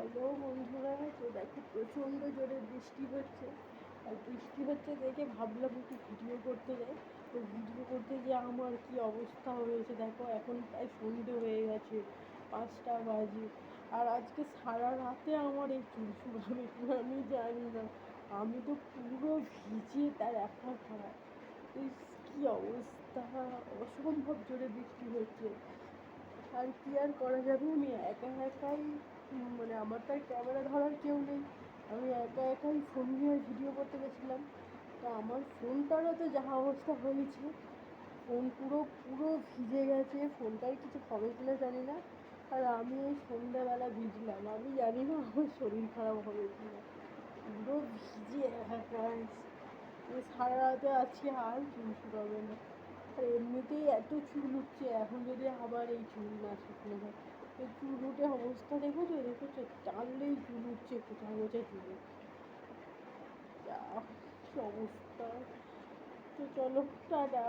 Hello বন্ধুরা, তো দেখো প্রচণ্ড জোরে বৃষ্টি হচ্ছে। আর বৃষ্টি হচ্ছে দেখে ভাবলাম একটু ভিডিও করতে যাই। তো ভিডিও করতে গিয়ে আমার কি অবস্থা হয়েছে দেখো, এখন প্রায় সন্ধে হয়ে গেছে, পাঁচটা বাজে। আর আজকে সারা রাতে আমার এই চুল শুকাবে আমি জানি না, আমি তো পুরো ভিজে তার একা খারাপ কি অবস্থা, অসম্ভব জোরে বৃষ্টি হচ্ছে। আর কি আর করা যাবে? আমি একা একাই মানে আমার তো আর ক্যামেরা ধরার কেউ নেই। আমি একা একাই ফোন নিয়ে ভিডিও করতে গেছিলাম। তো আমার ফোনটারও তো যা অবস্থা হয়েছে, ফোন পুরো পুরো ভিজে গেছে। ফোনটার কিছু হবে কিনা জানি না। আর আমি এই সন্ধ্যাবেলা ভিজলাম। আমি জানি না আমার শরীর খারাপ হবে কিনা। পুরো ভিজে সারা রাতে আজকে আর চুল শুকাবে না। আর এমনিতেই এত চুল উঠছে, এখন যদি আবার এই চুল না শুকনো হয়। এই চুল উঠে অবস্থা দেখো তো দেখেছ? টানলেই চুল উঠছে, কোথায় গোছা চুল যা অবস্থা? তো চলো, টাটা।